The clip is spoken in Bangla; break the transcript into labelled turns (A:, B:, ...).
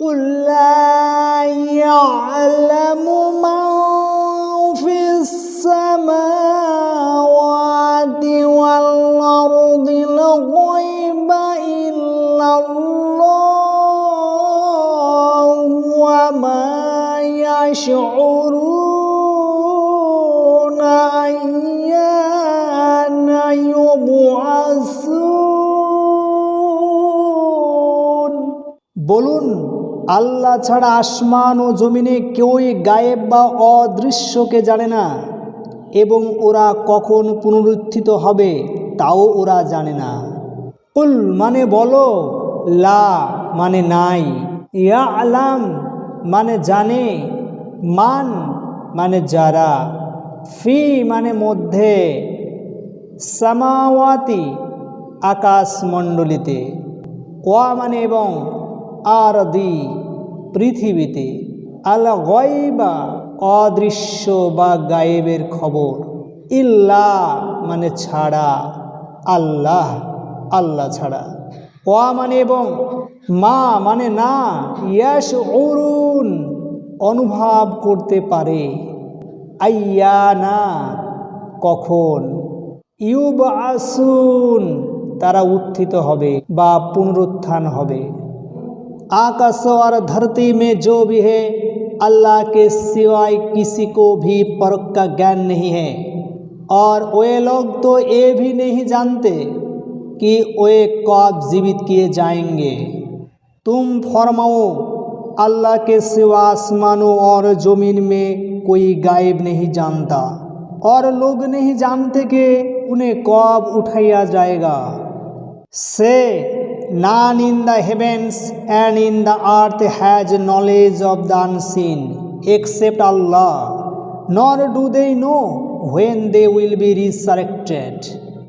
A: قل لا يعلم من في السماوات والأرض الغيب إلا الله وما يشعرون أيان يبعثون
B: بولون আল্লাহ ছাড়া আসমান ও জমিনে কেউই গায়েব বা অদৃশ্যকে জানে না এবং ওরা কখন পুনরুত্থিত হবে তাও ওরা জানে না কুল মানে বলো লা মানে নাই ইয়া আলাম মানে জানে মান মানে যারা ফি মানে মধ্যে সামাওয়াতি আকাশমণ্ডলীতে ওয়া মানে এবং আর দি পৃথিবীতে আল গয়বা অদৃশ্য বা গায়েবের খবর ইল্লা মানে ছাড়া আল্লাহ আল্লাহ ছাড়া ওয়া মানে এবং মা মানে না ইয়াস অরুণ অনুভব করতে পারে আইয়া না কখন ইউব আসুন তারা উত্থিত হবে বা পুনরুত্থান হবে आकाश और धरती में जो भी है अल्लाह के सिवाय किसी को भी परख का ज्ञान नहीं है और वे लोग तो ये भी नहीं जानते कि वे कब जीवित किए जाएंगे तुम फरमाओ अल्लाह के सिवा आसमानों और ज़मीन में कोई गायब नहीं जानता और लोग नहीं जानते कि उन्हें कब उठाया जाएगा से none in the heavens and in the earth has knowledge of the unseen except Allah, nor do they know when they will be resurrected.